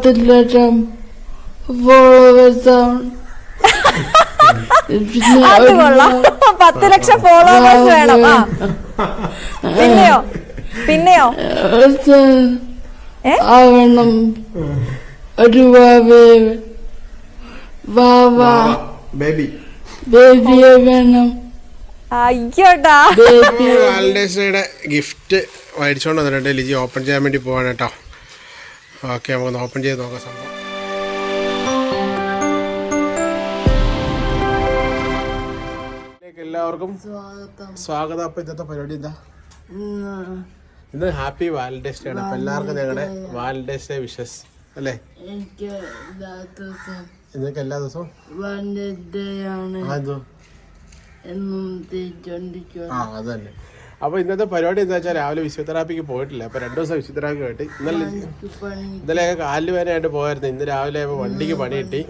പത്ത് ലക്ഷം ഫോളോവേഴ്സാണ് പിന്നെ അത് കൊള്ളാം. പത്ത് ലക്ഷം ഫോളോവേഴ്സ് വേണം. ആ. പിന്നെയോ? പിന്നെയോ? ആവണം. ഒരു ബേബി. ബേബിയെ വേണം. അയ്യോട്ടാ ബേബി. വാലന്റൈൻസ് ഡേയുടെ ഗിഫ്റ്റ് മേടിച്ചോണ്ട് വന്നിട്ടുണ്ട്. ലിജി ഓപ്പൺ ചെയ്യാൻ വേണ്ടി പോവാണ് കേട്ടോ. ഓക്കെ നമുക്കൊന്ന് ഓപ്പൺ ചെയ്ത് നോക്കാം സംഭവം. എല്ലാവർക്കും സ്വാഗതം. അപ്പൊ ഇന്നത്തെ പരിപാടി എന്താ? ഇന്ന് ഹാപ്പി വാലന്റൈൻസ് ഡേ ആണ്. അപ്പൊ എല്ലാവർക്കും ഞങ്ങളുടെ വാലന്റൈൻസ് ഡേ. വിഷസ് അല്ലേ? എനിക്ക് എല്ലാ ദിവസം ഇന്നൊക്കെ എല്ലാ ദിവസവും? ആ എന്തോ? എന്നും തേച്ചോണ്ടിരിക്കുക ആ അത് തന്നെ അപ്പൊ ഇന്നത്തെ പരിപാടി എന്താ വെച്ചാൽ രാവിലെ ഫിസിയോതെറാപ്പിക്ക് പോയിട്ടില്ല. അപ്പൊ രണ്ടു ദിവസം ഫിസിയോതെറാപ്പി പോയിട്ട് ഇന്നലെ കാലിൽ ഇന്നലെ കാലിന് വേനയായിട്ട് പോയായിരുന്നു. ഇന്ന് രാവിലെ വണ്ടിക്ക് പണി. കിട്ടി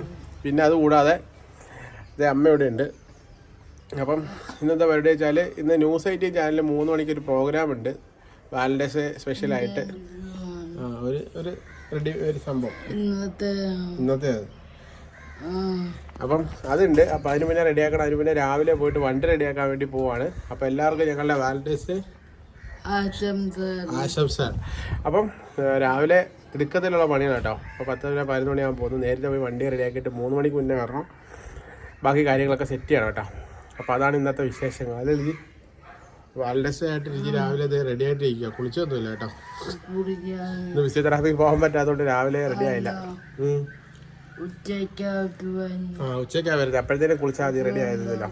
പിന്നെ അത് കൂടാതെ ഇത് അമ്മ ഇവിടെ ഉണ്ട്. അപ്പം ഇന്നത്തെ പരിപാടി വെച്ചാൽ ഇന്ന് ന്യൂസ് എയ്റ്റീൻ ചാനലിൽ മൂന്ന് മണിക്ക് ഒരു പ്രോഗ്രാം ഉണ്ട്. വാലന്റൈൻസ് ഡേ സ്പെഷ്യലായിട്ട് ആ ഒരു ഒരു റെഡി ഒരു സംഭവം. ഇന്നത്തെ ഇന്നത്തെ അപ്പം അതുണ്ട്. അപ്പം അതിന് മുന്നേ റെഡിയാക്കണം. അതിന് മുന്നേ രാവിലെ പോയിട്ട് വണ്ടി റെഡിയാക്കാൻ വേണ്ടി പോവാണ്. അപ്പം എല്ലാവർക്കും ഞങ്ങളുടെ വാലന്റൈൻസ് ഡേ ആശംസ. അപ്പം രാവിലെ തിടുക്കത്തിലുള്ള പണിയാണ് കേട്ടോ. അപ്പോൾ പത്ത് മണി പതിനൊന്ന് മണിയാകുമ്പോൾ പോകുന്നു. നേരത്തെ പോയി വണ്ടി റെഡിയാക്കിയിട്ട് മൂന്ന് മണിക്ക് മുന്നേ വരണം. ബാക്കി കാര്യങ്ങളൊക്കെ സെറ്റ് ചെയ്യണം കേട്ടോ. അപ്പോൾ അതാണ് ഇന്നത്തെ വിശേഷങ്ങൾ. അതിൽ വാലൻസ് ആയിട്ട് എനിക്ക് രാവിലെ അത് റെഡി ആയിട്ടിരിക്കുക കുളിച്ചൊന്നുമില്ല കേട്ടോ. ഇന്ന് ഫിസിയോതെറാപ്പിക്ക് പോകാൻ പറ്റാത്തതുകൊണ്ട് രാവിലെ റെഡി ആയില്ല. ആ ഉച്ചയ്ക്ക് വരുന്നത് അപ്പോഴത്തേനും കുളിച്ചാൽ മതി. റെഡി ആയിരുന്നില്ല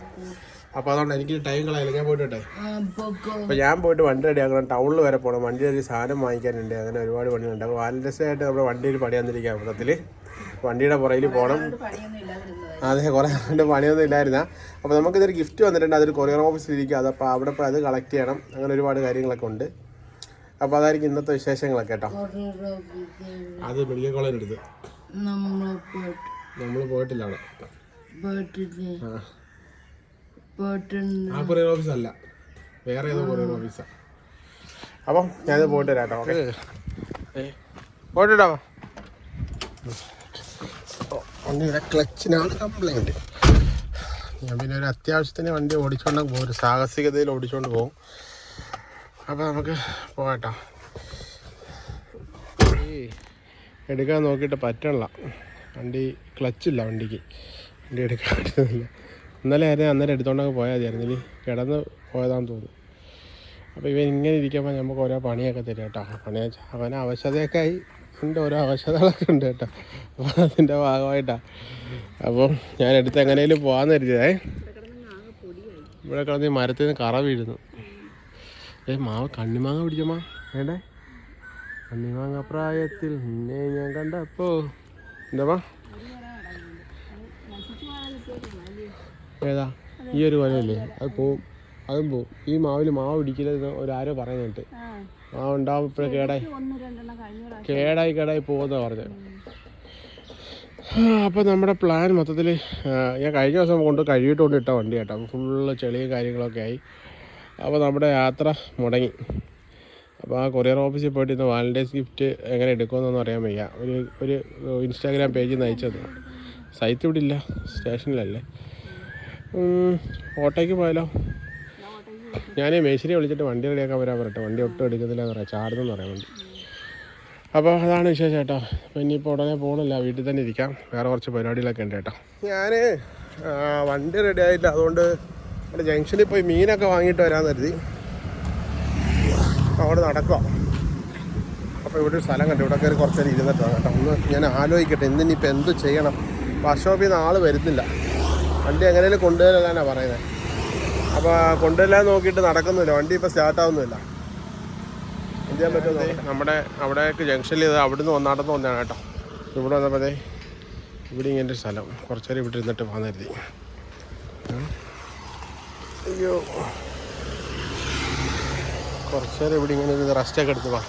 അപ്പോൾ അതുകൊണ്ട് എനിക്ക് ടൈം കളയില്ല ഞാൻ പോയിട്ട് അപ്പൊ അപ്പോൾ ഞാൻ പോയിട്ട് വണ്ടി റെഡി ആക്കണം. ടൗണിൽ വരെ പോകണം വണ്ടി ഒരു സാധനം വാങ്ങിക്കാനുണ്ട്. അങ്ങനെ ഒരുപാട് പണിയുണ്ട്. അപ്പോൾ വാലന്റൈൻസ് ആയിട്ട് നമ്മുടെ വണ്ടി പണി വന്നിരിക്കുക മൊത്തത്തിൽ വണ്ടിയുടെ പുറയിൽ പോകണം അതെ കുറേ കൊണ്ട് പണിയൊന്നും ഇല്ലായിരുന്ന. അപ്പോൾ നമുക്കിതൊരു ഗിഫ്റ്റ് വന്നിട്ടുണ്ട്. അതൊരു കൊറിയർ ഓഫീസിൽ ഇരിക്കുക. അപ്പോൾ അവിടെ പോയി അത് കളക്ട് ചെയ്യണം. അങ്ങനെ ഒരുപാട് കാര്യങ്ങളൊക്കെ ഉണ്ട്. അപ്പോൾ അതായിരിക്കും ഇന്നത്തെ വിശേഷങ്ങളൊക്കെ കേട്ടോ. അത് മെഡിക്കൽ കോളേജിന്റെ എടുത്ത് നമ്മളെ പോയിട്ട്. നമ്മൾ പോയിട്ടില്ല അവിടെ. പോയിട്ടില്ലേ? ആ. പോയിട്ടുണ്ട്. ആ കൊറിയർ ഓഫീസ് അല്ല. വേറെ ഏതോ കൊറിയർ ഓഫീസാ. അപ്പം ഞാനത് പോയിട്ട് വരാം കേട്ടോ. ഓക്കെ പോയിട്ടോ വണ്ടിയുടെ ക്ലച്ചിനാണ് കംപ്ലൈന്റ് ഞാൻ പിന്നെ ഒരു അത്യാവശ്യത്തിന് വണ്ടി ഓടിച്ചുകൊണ്ട് പോകും ഒരു സാഹസികതയിൽ ഓടിച്ചുകൊണ്ട് പോകും അപ്പോൾ നമുക്ക് പോകട്ടോ എടുക്കാൻ നോക്കിയിട്ട് പറ്റണില്ല. വണ്ടി ക്ലച്ചില്ല വണ്ടിക്ക്. വണ്ടി എടുക്കാൻ പറ്റുന്നില്ല. ഇന്നലെ ആയിരുന്നു അന്നേരം എടുത്തോണ്ടൊക്കെ പോയാൽ മതിയായിരുന്നു ഇനി കിടന്ന് പോയതാണെന്ന് തോന്നുന്നു. അപ്പോൾ ഇവൻ ഇങ്ങനെ ഇരിക്കുമ്പോൾ നമുക്ക് ഓരോ പണിയൊക്കെ തരും കേട്ടോ. പണി അവന് അവശതയൊക്കെ ആയി. ഉണ്ട് ഓരോ അവശതകളൊക്കെ ഉണ്ട് കേട്ടോ. അപ്പോൾ അതിന്റെ ഭാഗമായിട്ടാണ് അപ്പം ഞാൻ എടുത്ത് എങ്ങനെയും പോകാമെന്ന് കരുതിയതേ. ഇവിടെ കിടന്ന് മരത്തിൽ നിന്ന് കറ വീഴുന്നു. ഏ മാവ് കണ്ണിമാങ്ങ പിടിച്ചമ്മ വേണ്ടേ കണ്ണിമാങ്ങ പ്രായത്തിൽ നിന്നെ ഞാൻ കണ്ടപ്പോ. എന്താ ഏതാ? ഈ ഒരു കൊലയല്ലേ അത് പോവും അതും പോവും ഈ മാവിൽ മാവ് പിടിക്കരുത് ഒരാരോ പറയുന്നുണ്ട്. മാവ് ഉണ്ടാവും ഇപ്പോഴേ കേടായി. കേടായി കേടായി പോകുന്ന പറഞ്ഞത്. അപ്പോൾ നമ്മുടെ പ്ലാൻ മൊത്തത്തിൽ ഞാൻ കഴിഞ്ഞ ദിവസം കൊണ്ട് കഴുകിയിട്ടുകൊണ്ട് ഇട്ട വണ്ടി കേട്ടോ. ഫുള്ള് ചെളിയും കാര്യങ്ങളൊക്കെ ആയി. അപ്പോൾ നമ്മുടെ യാത്ര മുടങ്ങി. അപ്പോൾ ആ കൊറിയർ ഓഫീസിൽ പോയിട്ട് ഇന്ന് വാലന്റൈൻസ് ഗിഫ്റ്റ് എങ്ങനെ എടുക്കുമെന്നൊന്നും അറിയാൻ വയ്യ. ഒരു ഒരു ഇൻസ്റ്റാഗ്രാം പേജിൽ നിന്ന് അയച്ചത്. സൈറ്റ് ഇവിടെ ഇല്ല സ്റ്റേഷനിലല്ലേ. ഓട്ടോയ്ക്ക് പോയാലോ? ഞാൻ മേശിരി വിളിച്ചിട്ട് വണ്ടി റെഡിയാക്കാൻ വരാൻ പറയട്ടെ വണ്ടി ഒട്ടും എടുക്കുന്നില്ല എന്ന് പറയാം ചാടുന്നെന്ന് പറയാൻ വേണ്ടി. അപ്പോൾ അതാണ് വിശേഷം ചേട്ടാ അപ്പോൾ ഇനിയിപ്പോൾ ഉടനെ പോകണില്ല വീട്ടിൽ തന്നെ ഇരിക്കാം. വേറെ കുറച്ച് പരിപാടികളൊക്കെ ഉണ്ട് ചേട്ടാ ഞാൻ വണ്ടി റെഡി ആയില്ല അതുകൊണ്ട് ജംഗ്ഷനിൽ പോയി മീനൊക്കെ വാങ്ങിയിട്ട് വരാമെന്ന് കരുതി. അവിടെ നടക്കുക അപ്പോൾ ഇവിടെ ഒരു സ്ഥലം കണ്ടു. ഇവിടെ കയറി കുറച്ച് നേരം ഇരുന്നിട്ടാണ് കേട്ടോ. ഒന്ന് ഞാൻ ആലോചിക്കട്ടെ ഇന്നിനിപ്പോൾ എന്ത് ചെയ്യണം? വർക്ക്ഷോപ്പിൽ നിന്ന് ആൾ വരുന്നില്ല. വണ്ടി എങ്ങനെയും കൊണ്ടുവരാനാണ് പറയുന്നത് അപ്പോൾ കൊണ്ടുവരാൻ നോക്കിയിട്ട് നടക്കുന്നില്ല. വണ്ടി ഇപ്പോൾ സ്റ്റാർട്ടാവുന്നില്ല എന്ത് ചെയ്യാൻ പറ്റുന്നത് നമ്മുടെ അവിടേക്ക് ജംഗ്ഷനിൽ ഇത് അവിടുന്ന് വന്നാട്ടെന്ന് വന്നതാണ് കേട്ടോ. ഇവിടെ വന്നപ്പോഴേ ഇവിടെ ഇങ്ങനെ ഒരു സ്ഥലം. കുറച്ചേരം ഇവിടെ ഇരുന്നിട്ട് കരുതി. അയ്യോ. കുറച്ച് നേരം ഇവിടെ ഇങ്ങനെ ഒരു റെസ്റ്റൊക്കെ എടുത്ത് വാ.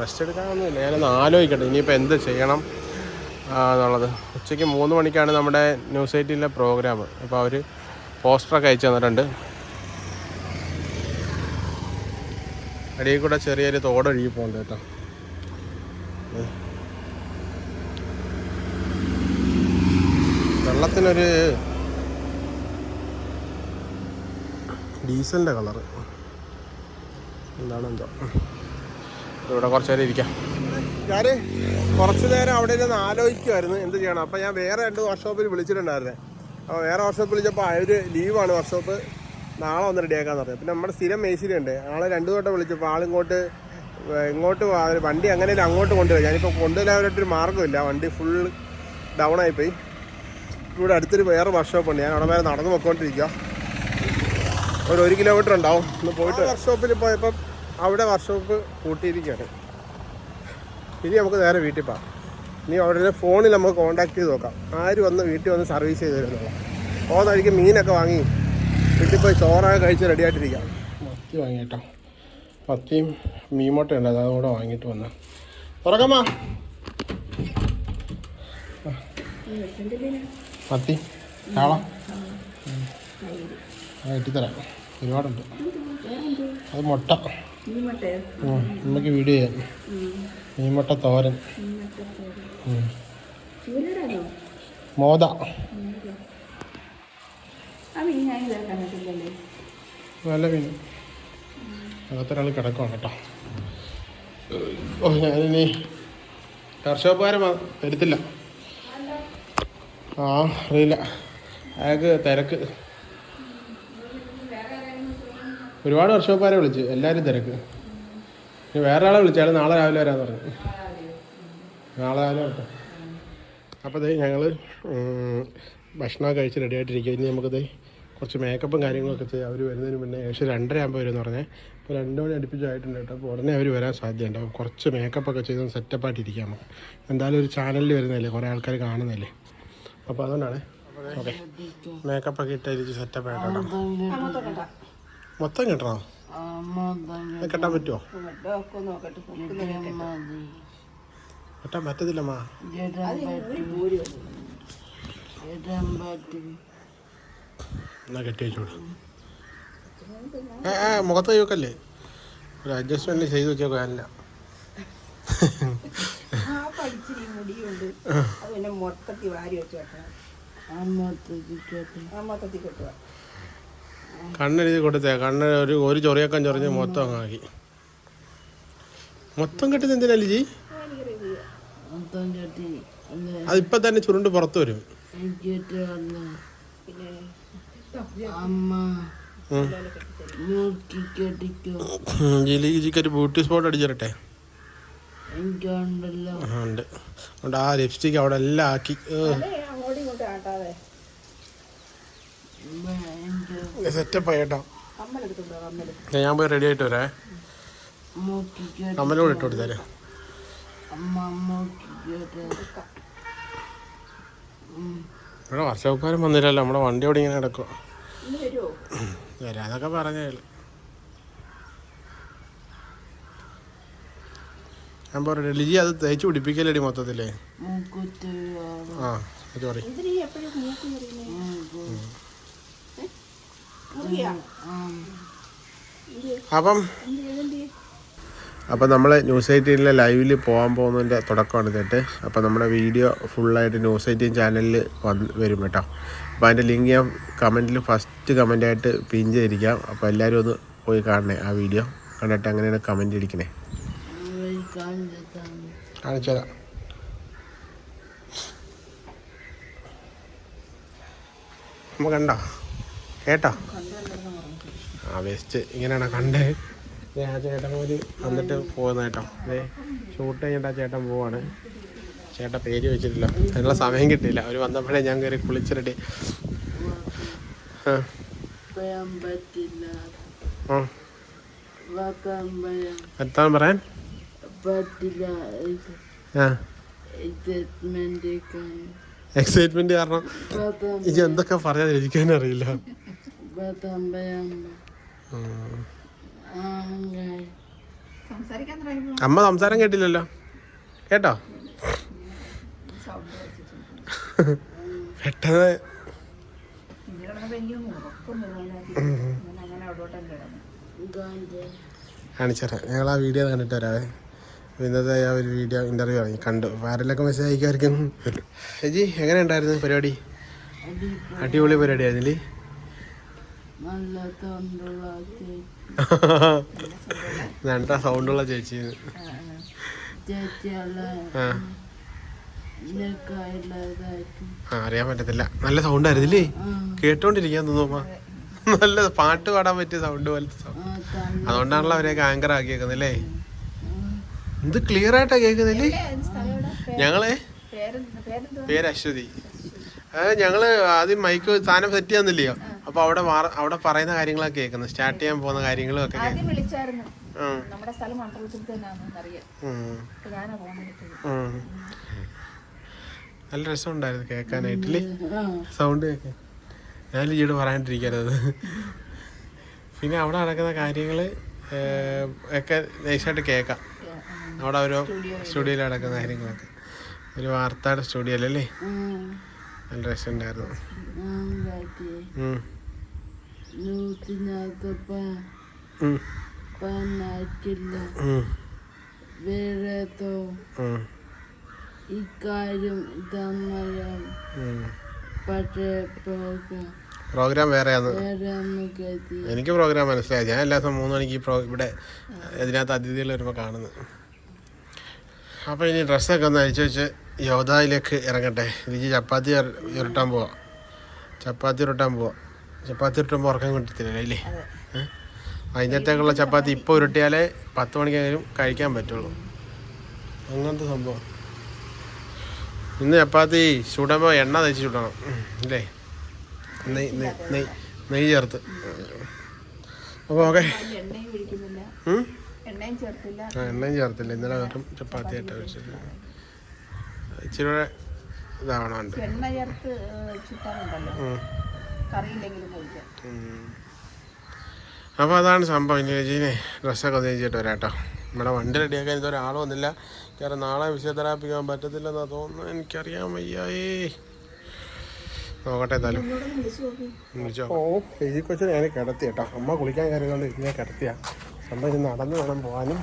റെസ്റ്റ് എടുക്കാനൊന്നുമില്ല ഞാനൊന്ന് ആലോചിക്കട്ടെ ഇനിയിപ്പോൾ എന്ത് ചെയ്യണം എന്നുള്ളത്. ഉച്ചയ്ക്ക് മൂന്ന് മണിക്കാണ് നമ്മുടെ ന്യൂസ് എയ്റ്റിലെ പ്രോഗ്രാം അപ്പോൾ അവർ പോസ്റ്ററൊക്കെ അയച്ചു തന്നിട്ടുണ്ട്. അടിയിൽ കൂടെ ചെറിയൊരു തോടൊഴുകി പോകണ്ട കേട്ടോ. വെള്ളത്തിനൊരു ഡീസലിന്റെ കളറ്. എന്താണ് എന്തോ ഇവിടെ കുറച്ച് നേരം ഇരിക്കാം. ഞാൻ കുറച്ച് നേരം അവിടെ ഇരുന്ന് ആലോചിക്കുമായിരുന്നു എന്ത് ചെയ്യണം. അപ്പോൾ ഞാൻ വേറെ രണ്ട് വർക്ക്ഷോപ്പിൽ വിളിച്ചിട്ടുണ്ടായിരുന്നേ. അപ്പോൾ വേറെ വർക്ക്ഷോപ്പ് വിളിച്ചപ്പോൾ അവർ ലീവാണ് വർക്ക്ഷോപ്പ് നാളെ ഒന്ന് റെഡിയാക്കാന്ന് പറഞ്ഞത് പിന്നെ നമ്മുടെ സ്ഥിരം മേശിരി ഉണ്ട്. ആളെ രണ്ടു തൊട്ടം വിളിച്ചപ്പോൾ ആളിങ്ങോട്ട് ഇങ്ങോട്ട് വണ്ടി അങ്ങനെ അങ്ങോട്ട് കൊണ്ടുവരാം. ഞാനിപ്പോൾ കൊണ്ടുവരാനായിട്ടൊരു മാർഗമില്ല വണ്ടി ഫുൾ ഡൗൺ ആയിപ്പോയി. ഇവിടെ അടുത്തൊരു വേറെ വർക്ക്ഷോപ്പ് ഉണ്ട്. ഞാൻ അവിടെ വരെ നടന്നു പോയിക്കൊണ്ടിരിക്കുക ഒരു ഒരു കിലോമീറ്റർ ഉണ്ടാവും. ഒന്ന് പോയിട്ട് വർക്ക്ഷോപ്പിൽ പോയപ്പം അവിടെ വർക്ക്ഷോപ്പ് കൂട്ടിയിരിക്കുകയാണ്. ഇനി നമുക്ക് നേരെ വീട്ടിൽ പോകാം. ഇനി അവിടെ ഫോണിൽ നമുക്ക് കോൺടാക്ട് ചെയ്ത് നോക്കാം. ആര് വന്ന് വീട്ടിൽ വന്ന് സർവീസ് ചെയ്ത് തരുന്നുള്ള പോകുന്നതായിരിക്കും മീനൊക്കെ വാങ്ങി. വീട്ടിൽ പോയി ചോറൊക്കെ കഴിച്ച് റെഡി ആയിട്ടിരിക്കാം. മത്തി വാങ്ങി കേട്ടോ മത്തിയും മീൻമുട്ട ഉണ്ട്. അതും കൂടെ വാങ്ങിയിട്ട് വന്ന. തുറക്കമ്മ. മത്തി ചാള. ആ ഇട്ടിത്തരാം. ഒരുപാടുണ്ട്. അത് മുട്ട. നമുക്ക് വീഡിയോ ചെയ്യാം. മീൻമുട്ട തോരൻ. മോദ. നല്ല മീൻ. അകത്തൊരാൾ കിടക്കുവാണ് കേട്ടോ. ഓ ഞാനിനി കർഷകക്കാരൻ എടുത്തില്ല ആ അറിയില്ല. അയാൾക്ക് തിരക്ക്. ഒരുപാട് വർഷോപ്പാരെ വിളിച്ചു. എല്ലാവരും തിരക്ക്. പിന്നെ വേറെ ആളെ വിളിച്ചാലും നാളെ രാവിലെ വരാമെന്ന് പറഞ്ഞു. നാളെ രാവിലെ വരട്ടെ. അപ്പോൾ ദേ ഞങ്ങൾ ഭക്ഷണമൊക്കെ കഴിച്ച് റെഡി ആയിട്ടിരിക്കുക. ഇനി നമുക്കത് കുറച്ച് മേക്കപ്പും കാര്യങ്ങളൊക്കെ ചെയ്യാം. അവർ വരുന്നതിന് മുന്നേ ഏകദേശം രണ്ടര ആകുമ്പോൾ വരുമെന്ന് പറഞ്ഞാൽ അപ്പോൾ രണ്ട് മണി അടുപ്പിച്ചായിട്ടുണ്ട് കേട്ടോ. അപ്പോൾ ഉടനെ അവർ വരാൻ സാധ്യതയുണ്ട്. അപ്പോൾ കുറച്ച് മേക്കപ്പൊക്കെ ചെയ്ത് സെറ്റപ്പായിട്ടിരിക്കാം നമുക്ക്. എന്തായാലും ഒരു ചാനലിൽ വരുന്നതല്ലേ? കുറേ ആൾക്കാർ കാണുന്നതല്ലേ? അപ്പോൾ അതുകൊണ്ടാണ്. ഓക്കെ മേക്കപ്പൊക്കെ ഇട്ടായിരിക്കും സെറ്റപ്പ് ആയിട്ടോ മൊത്തം കിട്ടണോ? കെട്ടാൻ പറ്റുമോ കെട്ടാൻ പറ്റത്തില്ലമ്മാ എന്നാ കെട്ടി വെച്ചോളൂ. ഏ ആ മുഖത്ത് ചോക്കല്ലേ ഒരു അഡ്ജസ്റ്റ്മെന്റ് ചെയ്ത് വെച്ചോ അല്ല ആ മുടിയുണ്ട് അത് മൊത്തത്തിൽ വാരി വെച്ച് വെക്കണം. ആ മൊത്തത്തിൽ കെട്ടുക. കണ്ണെഴുതി കൊടുത്തേ. കണ്ണ് ഒരു ഒരു ചൊറിയക്കം ചൊറിഞ്ഞ് മൊത്തം ആക്കി മൊത്തം കെട്ടുന്ന എന്തിനാ ലിജി? അതിപ്പോ തന്നെ ചുരുണ്ട് പുറത്തു വരും. പിന്നെ അമ്മ ഉം. മൂക്കി കെട്ടിക്കോ. ഉം, ജിലി ജിക്ക് ഒരു ബ്യൂട്ടി സ്പോട്ട് അടിച്ചിരട്ടെ. ഉണ്ട്. അതുകൊണ്ട് ആ ലിപ്സ്റ്റിക് അവിടെ എല്ലാം ആക്കി. സെറ്റപ്പ് ആയിട്ടോ ഞാൻ പോയി റെഡി ആയിട്ട് വരാം. കമ്മലോട് ഇട്ട് കെട്ടി ഇവിടെ വർഷക്കാരും വന്നില്ലല്ലോ നമ്മുടെ വണ്ടി അവിടെ ഇങ്ങനെ കിടക്കുക വരാതൊക്കെ പറഞ്ഞ ഞാൻ പറയട്ടെ ലിജി അത് തേച്ച് പിടിപ്പിക്കലടി മൊത്തത്തില്ലേ ആ ആ സോറി എന്തിനീ എപ്പോഴും മൂക്ക് മുറിയുന്നേ മുറിയാ അപ്പം അപ്പം നമ്മൾ ന്യൂസ് എയ്റ്റീനിലെ ലൈവിൽ പോകാൻ പോകുന്നതിന്റെ തുടക്കമാണ് കേട്ട് അപ്പോൾ നമ്മുടെ വീഡിയോ ഫുള്ളായിട്ട് ന്യൂസ് എയ്റ്റീൻ ചാനലിൽ വന്ന് വരും കേട്ടോ. അപ്പോൾ അതിന്റെ ലിങ്ക് ഞാൻ കമന്റിൽ ഫസ്റ്റ് കമന്റായിട്ട് പിൻ ചെയ്തിരിക്കാം. അപ്പോൾ എല്ലാവരും ഒന്ന് പോയി കാണണേ ആ വീഡിയോ. കണ്ടിട്ട് അങ്ങനെയാണ് കമന്റ് ഇരിക്കണേ. കാണിച്ചതാ കാണിച്ചു തരാം. നമ്മൾ കണ്ടോ? കേട്ടോ? ആ വേസ്റ്റ് ഇങ്ങനെയാണ് കണ്ടേ ആ ചേട്ടൻ ഒരു വന്നിട്ട് പോകുന്ന കേട്ടോ. അതെ ഷൂട്ട് കഴിഞ്ഞിട്ട് ആ ചേട്ടൻ പോവാണ്. ചേട്ടൻ പേര് വെച്ചിട്ടില്ല. അതിനുള്ള സമയം കിട്ടിയില്ല. അവർ വന്നപ്പോഴേ ഞാൻ കയറി പറയാൻ എത്താൻ പറയാൻ? എക്സൈറ്റ്മെന്റ് കാരണം ഇനി എന്തൊക്കെ പറയാതിരിക്കാൻ അറിയില്ല. അമ്മ സംസാരം കേട്ടില്ലല്ലോ. കേട്ടോ? പെട്ടെന്ന് ഗാന്ധി ഞങ്ങൾ ആ വീഡിയോ കണ്ടിട്ട് വരാവേ. ഇന്നത്തെ ആ ഒരു വീഡിയോ ഇന്റർവ്യൂ ആണ് കണ്ടു. ആരെല്ലാം മെസ്സേജ് അയക്കുമായിരിക്കും. ചേച്ചി എങ്ങനെ ഉണ്ടായിരുന്നു പരിപാടി? അടിപൊളി പരിപാടിയായിരുന്നില്ലേ? നല്ല തൊണ്ടുള്ള നല്ല സൗണ്ടുള്ള ചേച്ചി അറിയാൻ പറ്റത്തില്ല. നല്ല സൗണ്ട് ആയിരുന്നില്ലേ കേട്ടോണ്ടിരിക്കാൻ തോന്നുമ്പ നല്ല പാട്ട് പാടാൻ പറ്റിയ സൗണ്ട് പോലത്തെ സൗണ്ട്. അതുകൊണ്ടാണല്ലോ അവരെയൊക്കെ ആങ്കർ ആക്കിയേക്കുന്നല്ലേ? എന്ത് ക്ലിയർ ആയിട്ടാ കേൾക്കുന്നില്ലേ? ഞങ്ങളെ? പേര് അശ്വതി. അതായത് ഞങ്ങൾ ആദ്യം മൈക്ക് സാധനം സെറ്റ് ചെയ്യാന്നില്ലയോ? അപ്പൊ അവിടെ അവിടെ പറയുന്ന കാര്യങ്ങളൊക്കെ കേൾക്കുന്നത് സ്റ്റാർട്ട് ചെയ്യാൻ പോകുന്ന കാര്യങ്ങളും ഒക്കെ ആദ്യം വിളിച്ചായിരുന്നു. നമ്മുടെ സ്ഥലം മണ്ഡലത്തിൽ തന്നെയാണെന്ന് അറിയാം. ഞാനാ. നല്ല രസമുണ്ടായിരുന്നു കേൾക്കാനായിട്ടില്ലേ? സൗണ്ട് കേൾക്കാൻ. ഞാൻ ലീഡ് പറയാണ്ടിരിക്കരുത്. പിന്നെ അവിടെ നടക്കുന്ന കാര്യങ്ങൾ ഒക്കെ നൈസായിട്ട് കേൾക്കാം. അവിടെ ഒരു സ്റ്റുഡിയോയിൽ നടക്കുന്ന കാര്യങ്ങളൊക്കെ. ഒരു വാർത്തയുടെ സ്റ്റുഡിയോ അല്ലേ നല്ല രസമുണ്ടായിരുന്നു. നൂറ്റിനകത്ത് പനാക്കില്ല വേറെത്തോ ഇക്കാര്യം ഇതന്നയം. ഉം. പക്ഷേ പോകാം പ്രോഗ്രാം വേറെയാണ് വേറെ എനിക്ക് പ്രോഗ്രാം മനസ്സിലായി. ഞാൻ എല്ലാ ദിവസവും മൂന്ന് മണിക്ക് ഇവിടെ ഇതിനകത്ത് അതിഥികൾ വരുമ്പോൾ കാണുന്നത്. അപ്പോൾ ഇനി ഡ്രസ്സൊക്കെ ഒന്ന് അഴിച്ചു വെച്ച് യോധായിലേക്ക് ഇറങ്ങട്ടെ. എനിക്ക് ചപ്പാത്തി ഉര- ഉരുട്ടാൻ പോവാം. ചപ്പാത്തി ഉരുട്ടാൻ പോവാം. ചപ്പാത്തി ഉരുട്ടുമ്പോൾ ഉറക്കം കിട്ടത്തില്ല അല്ലേ? വൈകുന്നേരത്തേക്കുള്ള ചപ്പാത്തി ഇപ്പോൾ ഉരുട്ടിയാലേ പത്ത് മണിക്കെങ്കിലും കഴിക്കാൻ പറ്റുള്ളൂ. അങ്ങനത്തെ സംഭവം. ഇന്ന് ചപ്പാത്തി ചുടുമ്പോൾ എണ്ണ തേച്ച് ചുടണം അല്ലേ? നെയ് നെയ് നെയ് ചേർത്ത്. അപ്പോൾ ഓക്കെ. ആ എണ്ണയും ഒഴിക്കുന്നില്ല എണ്ണയും ചേർത്തില്ല എണ്ണയും ചേർത്തില്ല ഇന്നലെ വെറും ചപ്പാത്തി ആയിട്ട് വെച്ചത് ഇച്ചിരി കൂടെ ഇതാവണമുണ്ട് കറിയില്ലെങ്കിലും കഴിക്കാം. അപ്പോൾ അതാണ് സംഭവം. ഇനി ചേച്ചീനെ ഡ്രസ്സൊക്കെ തേച്ചിട്ട് വരാട്ടോ. വരാം നമ്മുടെ വണ്ടി റെഡിയാക്കാൻ ഇതുവരെ ആൾ വന്നില്ല. കാരണം നാളെ ഫിസിയോതെറാപ്പി പോകാൻ പറ്റത്തില്ലെന്നാ തോന്നുന്നു എനിക്കറിയാൻ വയ്യായേ. നോക്കട്ടെ എന്തായാലും. ഓ കൊച്ചിനെ ഞാൻ കിടത്തി കേട്ടോ. അമ്മ കുളിക്കാൻ കയറിയതുകൊണ്ട് ഇതിനെ കിടത്തിയാ. സംഭവം ഇത് നടന്നു വേണം പോകാനും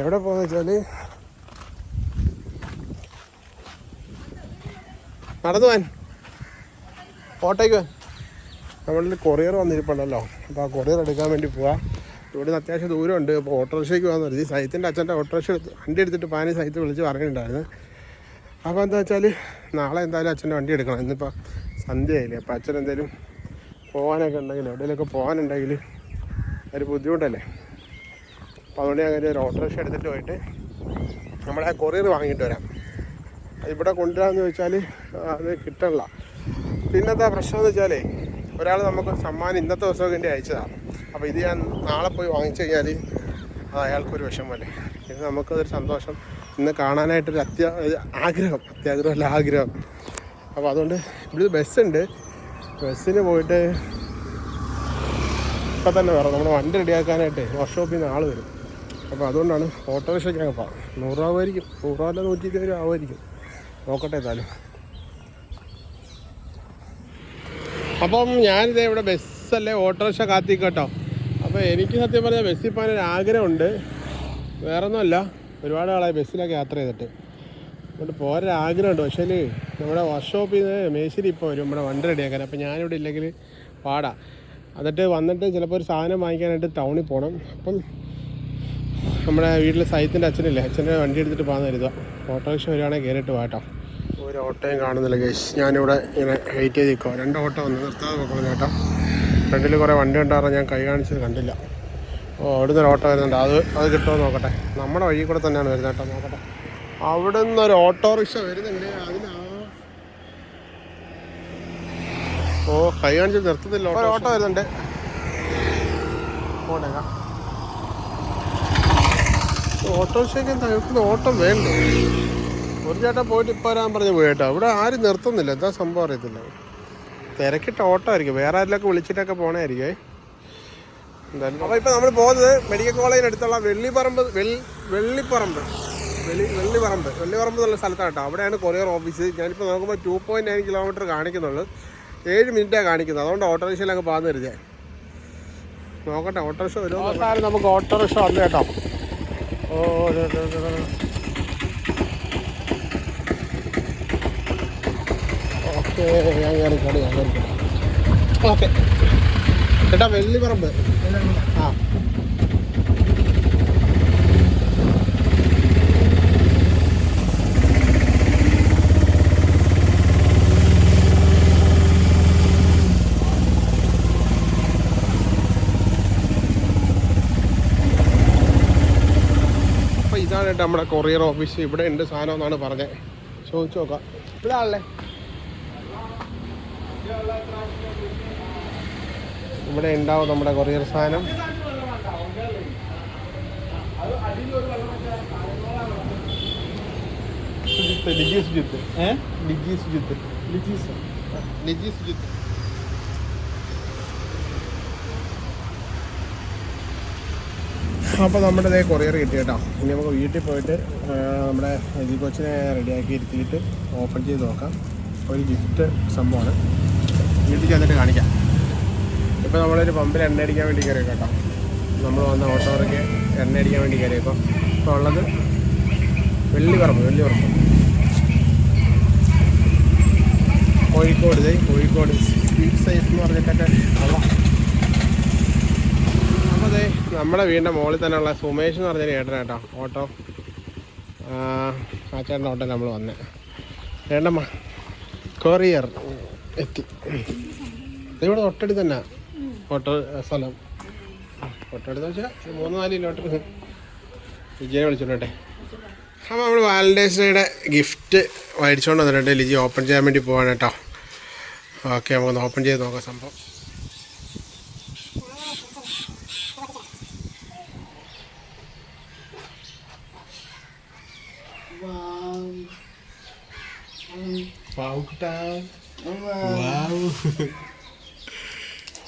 എവിടെ പോകുന്ന വെച്ചാൽ നടന്നു പോവാൻ. ഓട്ടോയ്ക്ക് പോവാൻ. നമ്മളിൽ കൊറിയർ വന്നിരിപ്പുണ്ടല്ലോ അപ്പോൾ ആ കൊറിയർ എടുക്കാൻ വേണ്ടി പോവാം. ഇവിടെ നിന്ന് അത്യാവശ്യം ദൂരമുണ്ട്. അപ്പോൾ ഓട്ടോറിക്ഷയ്ക്ക് പോകാൻ കരുതി സൈത്തിന്റെ അച്ഛന്റെ ഓട്ടോറിക്ഷ എടുത്ത് വണ്ടി എടുത്തിട്ട് പാനി സൈത്ത് വിളിച്ച് പറഞ്ഞിട്ടുണ്ടായിരുന്നു. അപ്പോൾ എന്താ വെച്ചാൽ നാളെ എന്തായാലും അച്ഛന്റെ വണ്ടി എടുക്കണം. ഇന്നിപ്പോൾ സന്ധ്യയായില്ലേ. അപ്പോൾ അച്ഛൻ എന്തെങ്കിലും പോകാനൊക്കെ ഉണ്ടെങ്കിൽ എവിടെയെങ്കിലുമൊക്കെ പോകാനുണ്ടെങ്കിൽ ഒരു ബുദ്ധിമുട്ടല്ലേ? അപ്പോൾ അതുകൊണ്ട് ഞാൻ ഒരു ഓട്ടോറിക്ഷ എടുത്തിട്ട് പോയിട്ട് നമ്മളെ കൊറിയർ വാങ്ങിയിട്ട് വരാം. ഇവിടെ കൊണ്ടുവരാമെന്ന് ചോദിച്ചാൽ അത് കിട്ടണില്ല. പിന്നെന്താ പ്രശ്നം എന്ന് വെച്ചാലേ ഒരാൾ നമുക്ക് സമ്മാനം ഇന്നത്തെ ദിവസം വേണ്ടി അയച്ചതാണ്. അപ്പോൾ ഇത് ഞാൻ നാളെ പോയി വാങ്ങിച്ചു കഴിഞ്ഞാൽ അയാൾക്കൊരു വിഷമല്ലേ ഇത് നമുക്കതൊരു സന്തോഷം. ഇന്ന് കാണാനായിട്ടൊരു അത്യാ ആഗ്രഹം അത്യാഗ്രഹമല്ല ആഗ്രഹം. അപ്പോൾ അതുകൊണ്ട് ഇവിടെ ബസ്സുണ്ട്. ബസ്സിന് പോയിട്ട് ഇപ്പം തന്നെ വേറെ നമ്മുടെ വണ്ടി റെഡിയാക്കാനായിട്ട് വർക്ക്ഷോപ്പിൽ നിന്ന് ആൾ വരും. അപ്പോൾ അതുകൊണ്ടാണ് ഓട്ടോറിക്ഷയ്ക്കൊക്കെ പോകാം നൂറ് രൂപ ആയിരിക്കും നൂറ് രൂപ അല്ല നൂറ്റി ഇരുപത് രൂപ ആവുമായിരിക്കും. നോക്കട്ടെ ഏതായാലും അപ്പം ഞാനിതേ ഇവിടെ ബസ്സല്ലേ ഓട്ടോറിക്ഷ കാത്തിക്കട്ടോ. അപ്പോൾ എനിക്ക് സത്യം പറഞ്ഞാൽ ബസ്സിൽ പോകാൻ ഒരു ആഗ്രഹമുണ്ട്. വേറെ ഒന്നുമല്ല ഒരുപാട് ആളായി ബസ്സിലൊക്കെ യാത്ര ചെയ്തിട്ട്. അതുകൊണ്ട് പോരൊരു ആഗ്രഹമുണ്ട്. പക്ഷേ നമ്മുടെ വർക്ക്ഷോപ്പിൽ നിന്ന് മേശിരി ഇപ്പോൾ വരും. നമ്മുടെ വണ്ടി റെഡിയാക്കാൻ. അപ്പോൾ ഞാനിവിടെ ഇല്ലെങ്കിൽ പാടാ. എന്നിട്ട് വന്നിട്ട് ചിലപ്പോൾ ഒരു സാധനം വാങ്ങിക്കാനായിട്ട് ടൗണിൽ പോകണം അപ്പം നമ്മുടെ വീട്ടിലെ സൈത്തിന്റെ അച്ഛനില്ലേ? അച്ഛന്റെ വണ്ടി എടുത്തിട്ട് പോകാൻ കരുതുക ഓട്ടോറിക്ഷ വരുവാണെങ്കിൽ കയറിയിട്ട് പോകട്ടോ ഒരു ഓട്ടോയും കാണുന്നില്ല കേസ് ഞാനിവിടെ ഇങ്ങനെ വെയിറ്റ് ചെയ്ത് നിൽക്കുക രണ്ട് ഓട്ടോ വന്ന്. നിർത്താതെ നോക്കണം ചേട്ടാ? ഫ്രണ്ടിൽ കുറേ വണ്ടി ഉണ്ടായിരുന്നു ഞാൻ കൈ കാണിച്ചത് കണ്ടില്ല. ഓ അവിടുന്ന് ഒരു ഓട്ടോ വരുന്നുണ്ട്. അത് അത് കിട്ടുമോ നോക്കട്ടെ. നമ്മുടെ വഴി കൂടെ തന്നെയാണ് വരുന്നത് കേട്ടോ നോക്കട്ടെ. അവിടെ നിന്ന് ഒരു ഓട്ടോറിക്ഷ വരുന്നുണ്ട്. അതിനാ ഓ കൈ കാണിച്ച് നിർത്തുന്നില്ല ഒരു ഓട്ടോ വരുന്നുണ്ട്. ഓട്ടോറിക്ഷയ്ക്ക് നിർത്തുന്ന ഓട്ടം വേണ്ടേ? ഒരു ചേട്ടൻ പോയിട്ട് ഇപ്പോൾ വരാൻ പറഞ്ഞ് പോയിട്ടോ ഇവിടെ ആരും നിർത്തുന്നില്ല. എന്താ സംഭവം അറിയത്തില്ല. തിരക്കിട്ട ഓട്ടോ ആയിരിക്കും വേറെ ആരിലൊക്കെ വിളിച്ചിട്ടൊക്കെ പോണായിരിക്കേ എന്തായാലും അപ്പോൾ ഇപ്പം നമ്മൾ പോകുന്നത് മെഡിക്കൽ കോളേജിന് അടുത്തുള്ള വെള്ളിപ്പറമ്പ് വെള്ളി വെള്ളിപ്പറമ്പ്. വെള്ളി വെള്ളിപ്പറമ്പ് വെള്ളിപ്പറമ്പ് എന്നുള്ള സ്ഥലത്താണ് കേട്ടോ. അവിടെയാണ് കൊറിയർ ഓഫീസ്. ഞാനിപ്പോൾ നോക്കുമ്പോൾ ടു പോയിന്റ് നയൻ കിലോമീറ്റർ കാണിക്കുന്നുള്ളൂ. ഏഴ് മിനിറ്റാണ് കാണിക്കുന്നത്. അതുകൊണ്ട് ഓട്ടോറിക്ഷയിലൊക്കെ പാന്ന് കരുതിയാൽ നോക്കട്ടെ ഓട്ടോറിക്ഷ വരുമോ നമുക്ക് ഓട്ടോറിക്ഷ വന്നു കേട്ടോ. ഓ ഡേ, ഡേ, ഡേ, ഡേ. ഓക്കെ ഓക്കെ ഞാൻ കയറിക്കോളൂ ഞാൻ കയറിക്കോളാം ഓക്കെ. ചേട്ടാ വെള്ളിപ്പറമ്പ്. ആ. ഇതാണ് കേട്ടോ നമ്മുടെ കൊറിയർ ഓഫീസ്. ഇവിടെ ഉണ്ട് സാധനം എന്നാണ് പറഞ്ഞത് ചോദിച്ചു നോക്കാം. ഇവിടെ ആളല്ലേ ഇവിടെ ഉണ്ടാവും നമ്മുടെ കൊറിയർ സാധനം. സുജിത്ത് ലിജി സുജിത്ത്. ലിജി സുജിത്ത്. ലിജി സുജിത്ത്. അപ്പോൾ നമ്മുടെ ഇതേ കൊറിയർ കിട്ടി കേട്ടോ. ഇനി നമുക്ക് വീട്ടിൽ പോയിട്ട് നമ്മുടെ എലി കൊച്ചിനെ റെഡിയാക്കി ഇരുത്തിയിട്ട് ഓപ്പൺ ചെയ്ത് നോക്കാം. ഒരു ഗിഫ്റ്റ് സംഭവമാണ്. വീട്ടിൽ ചെന്നിട്ട് കാണിക്കാം. ഇപ്പോൾ നമ്മളൊരു പമ്പിൽ എണ്ണ അടിക്കാൻ വേണ്ടി കയറി കേട്ടോ. നമ്മൾ വന്ന ഓട്ടോറിക്ക് എണ്ണ അടിക്കാൻ വേണ്ടി കയറിയപ്പോൾ ഇപ്പോൾ ഉള്ളത് വെള്ളി പറമ്പ് വെള്ളി പറമ്പ്. കോഴിക്കോട് ഇതേ കോഴിക്കോട്. സ്പീഡ് സൈസ് എന്ന് പറഞ്ഞിട്ടൊക്കെ അപ്പോൾ അതെ നമ്മുടെ വീടിന്റെ മുകളിൽ തന്നെയുള്ള സുമേഷ് എന്ന് പറഞ്ഞൊരു ചേട്ടനാ കേട്ടോ ഓട്ടോ. ആ ചേട്ടന്റെ ഓട്ടോ നമ്മൾ വന്നേ. ചേട്ടമ്മ കൊറിയർ ഇവിടെ തൊട്ടടുത്ത് തന്നെ ഓട്ടോ സ്ഥലം. തൊട്ടടുത്ത് വെച്ചാൽ മൂന്ന് നാല് കിലോമീറ്റർ വിജയെ വിളിച്ചോട്ടെ അപ്പോൾ നമ്മൾ വാലന്റൈൻസ് ഡേയുടെ ഗിഫ്റ്റ് മേടിച്ചുകൊണ്ട് വന്നിട്ടുണ്ട്. ലിജി ഓപ്പൺ ചെയ്യാൻ വേണ്ടി പോവാണ് കേട്ടോ. ഓക്കെ നമുക്കൊന്ന് ഓപ്പൺ ചെയ്ത് നോക്കാം സംഭവം.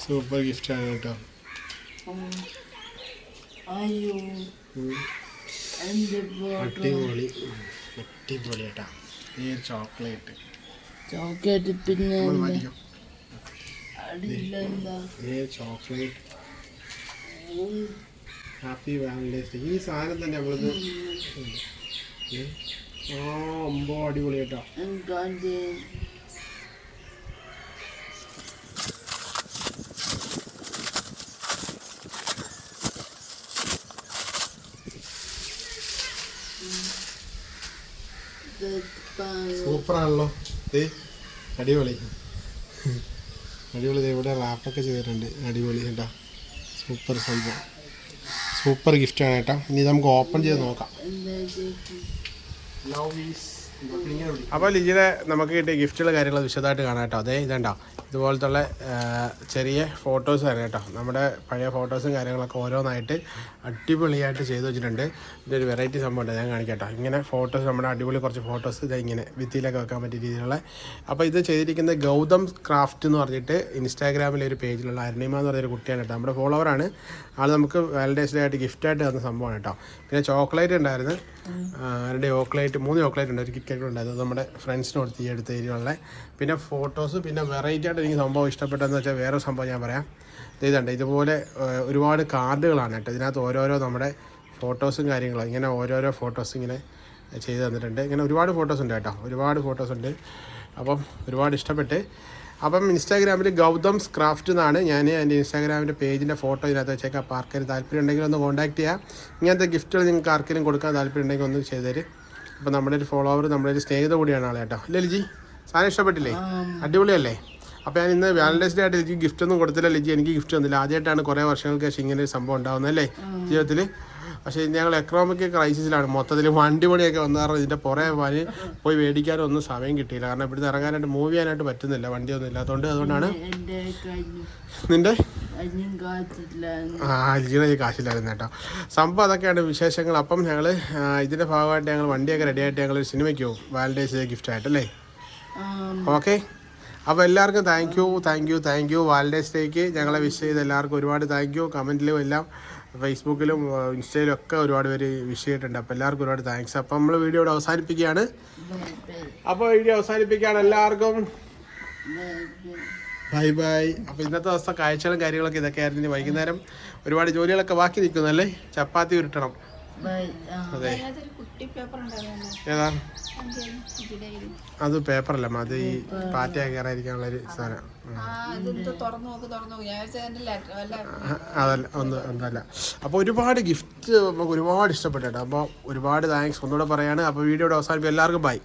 സൂപ്പർ കേട്ടോ. അയ്യോ. എന്റെ ഫോട്ടോ അടിപൊളി. അടിപൊളി കേട്ടോ. ഈ ചോക്ലേറ്റ്. ചോക്ലേറ്റ് പിന്നെ ചോക്ലേറ്റ്. ഹാപ്പി വാലന്റൈൻസ് ഡേ ഈ സാധനം തന്നെ നമ്മളിത് ഓ അമ്പോ അടിപൊളി കേട്ടോ. സൂപ്പറാണല്ലോ. അടിപൊളി. അടിപൊളി ഇവിടെ റാപ്പൊക്കെ ചെയ്തിട്ടുണ്ട്. അടിപൊളി കേട്ടോ. സൂപ്പർ സംഭവം. സൂപ്പർ ഗിഫ്റ്റാണ് കേട്ടോ. ഇനി നമുക്ക് ഓപ്പൺ ചെയ്ത് നോക്കാം. ലവ് ചേച്ചി അപ്പോൾ ലിജിയുടെ നമുക്ക് കിട്ടിയ ഗിഫ്റ്റുകൾ കാര്യങ്ങൾ വിശദമായിട്ട് കാണാം കേട്ടോ. അതേ ഇതണ്ട. ഇതുപോലത്തെ ചെറിയ ഫോട്ടോസ് ആണ് കേട്ടോ. നമ്മുടെ പഴയ ഫോട്ടോസും കാര്യങ്ങളൊക്കെ ഓരോന്നായിട്ട് അടിപൊളിയായിട്ട് ചെയ്തു വെച്ചിട്ടുണ്ട്. ഇതൊരു വെറൈറ്റി സംഭവം ഉണ്ട്. ഞാൻ കാണിക്കട്ടോ ഇങ്ങനെ ഫോട്ടോസ് നമ്മുടെ അടിപൊളി കുറച്ച് ഫോട്ടോസ് ഇത് ഇങ്ങനെ ഭിത്തിയിലൊക്കെ വെക്കാൻ പറ്റിയ രീതിയിലുള്ള. അപ്പോൾ ഇത് ചെയ്തിരിക്കുന്നത് ഗൗതം ക്രാഫ്റ്റ് എന്ന് പറഞ്ഞിട്ട് ഇൻസ്റ്റാഗ്രാമിലെ ഒരു പേജിലുള്ള അരുണിമ എന്ന് പറഞ്ഞൊരു കുട്ടിയാണ് കേട്ടോ. നമ്മുടെ ഫോളോവറാണ് ആൾ നമുക്ക് വാലന്റൈൻസ് ഡേ ആയിട്ട് ഗിഫ്റ്റായിട്ട് തന്ന സംഭവമാണ് കേട്ടോ. പിന്നെ ചോക്ലേറ്റ് ഉണ്ടായിരുന്നു. രണ്ട് ചോക്ലേറ്റ് മൂന്ന് ചോക്ലേറ്റ് ഉണ്ട്. ഒരു കിക്കറ്റ് ഉണ്ടായിരുന്നു അത് നമ്മുടെ ഫ്രണ്ട്സിന് കൊടുത്ത് ഈ ഏരിയയുള്ള പിന്നെ ഫോട്ടോസ് പിന്നെ വെറൈറ്റി ആയിട്ട് എനിക്ക് സംഭവം ഇഷ്ടപ്പെട്ടതെന്ന് വെച്ചാൽ വേറെ സംഭവം ഞാൻ പറയാം. ഇത് ഇതുണ്ട്. ഇതുപോലെ ഒരുപാട് കാർഡുകളാണ് കേട്ടോ. ഇതിനകത്ത് ഓരോരോ നമ്മുടെ ഫോട്ടോസും കാര്യങ്ങളും. ഇങ്ങനെ ഓരോരോ ഫോട്ടോസ് ഇങ്ങനെ ചെയ്ത് തന്നിട്ടുണ്ട്. ഇങ്ങനെ ഒരുപാട് ഫോട്ടോസ് ഉണ്ട് കേട്ടോ. ഒരുപാട് ഫോട്ടോസ് ഉണ്ട്. അപ്പം ഒരുപാട് ഇഷ്ടപ്പെട്ട്. അപ്പം ഇൻസ്റ്റാഗ്രാമിൽ ഗൗതം സ്ക്രാഫ്റ്റ് എന്നാണ്. ഞാൻ എന്റെ ഇൻസ്റ്റാഗ്രാമിന്റെ പേജിന്റെ ഫോട്ടോ ഇതിനകത്ത് വെച്ചേക്കാം. അപ്പോൾ ആർക്കെങ്കിലും താല്പര്യം ഉണ്ടെങ്കിൽ ഒന്ന് കോൺടാക്ട് ചെയ്യാം. ഇങ്ങനത്തെ ഗിഫ്റ്റുകൾ നിങ്ങൾക്ക് ആർക്കെങ്കിലും കൊടുക്കാൻ താല്പര്യം ഉണ്ടെങ്കിൽ ഒന്ന് ചെയ്തു തരും. അപ്പോൾ നമ്മുടെ ഒരു ഫോളോവർ നമ്മുടെ ഒരു സ്നേഹിത കൂടിയാണ് ആളെ കേട്ടോ. അല്ലേ ലിജി? സാധനം ഇഷ്ടപ്പെട്ടില്ലേ? അടിപൊളിയല്ലേ? അപ്പോൾ ഞാൻ ഇന്ന് വാലന്റൈൻസ് ഡേ ആയിട്ട് എനിക്ക് ഗിഫ്റ്റ് ഒന്നും കൊടുത്തില്ല ലിജി. എനിക്ക് ഗിഫ്റ്റ് തന്നില്ല. ആദ്യമായിട്ടാണ് കുറേ വർഷങ്ങൾക്ക് ശേഷം ഇങ്ങനെ ഒരു സംഭവം ഉണ്ടാകുന്നത് അല്ലേ ജീവിതത്തിൽ പക്ഷേ ഞങ്ങൾ എക്കണോമിക് ക്രൈസിസിലാണ് മൊത്തത്തിൽ വണ്ടി പണിയൊക്കെ വന്നു കാരണം ഇതിന്റെ പുറകെ പണി പോയി മേടിക്കാനും ഒന്നും സമയം കിട്ടിയില്ല. കാരണം ഇവിടുന്ന് ഇറങ്ങാനായിട്ട് മൂവ് ചെയ്യാനായിട്ട് പറ്റുന്നില്ല. വണ്ടിയൊന്നും ഇല്ലാത്തതുകൊണ്ട് അതുകൊണ്ടാണ് നിന്റെ? ആ ലിജിയുടെ ഈ കാശില്ലായിരുന്നു കേട്ടോ. സംഭവം അതൊക്കെയാണ് വിശേഷങ്ങൾ. അപ്പം ഞങ്ങൾ ഇതിന്റെ ഭാഗമായിട്ട് ഞങ്ങൾ വണ്ടിയൊക്കെ റെഡി ആയിട്ട് ഞങ്ങൾ ഒരു സിനിമയ്ക്ക് പോകും. വാലന്റൈൻസ് ഡേ ഗിഫ്റ്റ് ആയിട്ട് അല്ലേ? ഓക്കെ അപ്പോൾ എല്ലാവർക്കും thank you thank you thank you valentine's ഡേക്ക് ഞങ്ങളെ വിഷ് ചെയ്ത് എല്ലാവർക്കും ഒരുപാട് താങ്ക് യു കമന്റിലും എല്ലാം ഫേസ്ബുക്കിലും ഇൻസ്റ്റയിലും ഒക്കെ ഒരുപാട് പേര് വിഷ് ചെയ്തിട്ടുണ്ട്. അപ്പോൾ എല്ലാവർക്കും ഒരുപാട് താങ്ക്സ് അപ്പോൾ നമ്മൾ വീഡിയോ ഇവിടെ അവസാനിപ്പിക്കുകയാണ്. അപ്പോൾ വീഡിയോ അവസാനിപ്പിക്കുകയാണ്. എല്ലാവർക്കും ബൈ ബൈ അപ്പോൾ ഇന്നത്തെ ദിവസത്തെ കാഴ്ചകളും കാര്യങ്ങളൊക്കെ ഇതൊക്കെയായിരുന്നു. ഇനി വൈകുന്നേരം ഒരുപാട് ജോലികളൊക്കെ ബാക്കി നിൽക്കുന്നല്ലേ ചപ്പാത്തി ഉരുട്ടണം. അതെ. അതിനകത്തൊരു കുട്ടി കുട്ടി പേപ്പർ ഉണ്ടായിരുന്നു ഏതാ ഇതിലെ അത് പേപ്പറല്ല അത് ഈ പാറ്റ കയറാതിരിക്കാനുള്ള ഒരു സാധനം. അതല്ല അപ്പോൾ ഒരുപാട് ഗിഫ്റ്റ് നമുക്ക് ഒരുപാട് ഇഷ്ടപ്പെട്ടു അപ്പൊ ഒരുപാട് താങ്ക്സ് ഒന്നുകൂടെ പറയാണ്. അപ്പോൾ വീഡിയോയുടെ അവസാനിപ്പോൾ എല്ലാവർക്കും ബൈ